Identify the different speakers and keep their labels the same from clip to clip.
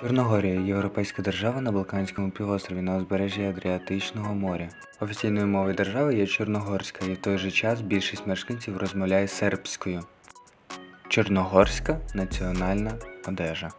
Speaker 1: Чорногорія європейська держава на Балканському півострові на узбережжі Адріатичного моря. Офіційною мовою держави є чорногорська, і в той же час більшість мешканців розмовляє сербською. Чорногорська національна одежа.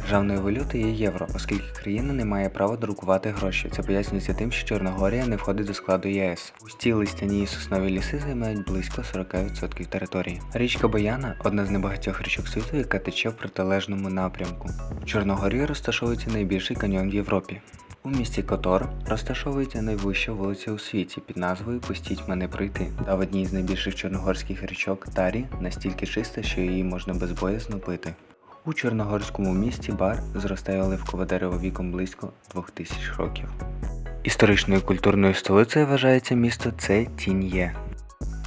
Speaker 1: Державною валютою є євро, оскільки країна не має права друкувати гроші. Це пояснюється тим, що Чорногорія не входить до складу єС. Пусті листяні і соснові ліси займають близько 40% території. Річка Бояна одна з небагатьох річок світу, яка тече в протилежному напрямку. В Чорногорії розташовується найбільший каньйон в Європі. У місті Котор розташовується найвища вулиця у світі під назвою Пустіть мене пройти. Та в одній з найбільших чорногорських річок Тарі настільки чиста, що її можна безбоязно пити. У чорногорському місті бар зростає оливкове дерево віком близько 2000 років. Історичною культурною столицею вважається місто Це Тіньє.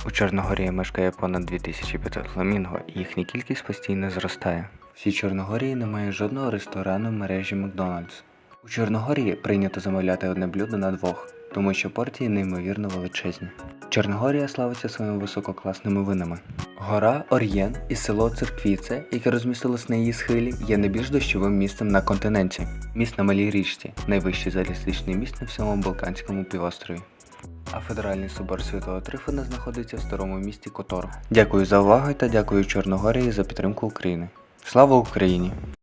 Speaker 1: У Чорногорії мешкає понад 2500 фламінго, і їхня кількість постійно зростає. В цій Чорногорії немає жодного ресторану мережі Макдональдс. У Чорногорії прийнято замовляти одне блюдо на двох, тому що портії неймовірно величезні. Чорногорія славиться своїми висококласними винами. Гора Ор'єн і село Церквіце, яке розмістилось на її схилі, є найбільш дощовим містом на континенті. Міст на малій річці, найвищий залізничний міст на всьому Балканському півострові. А федеральний собор Святого Трифона знаходиться в старому місті Котор. Дякую за увагу та дякую Чорногорії за підтримку України. Слава Україні!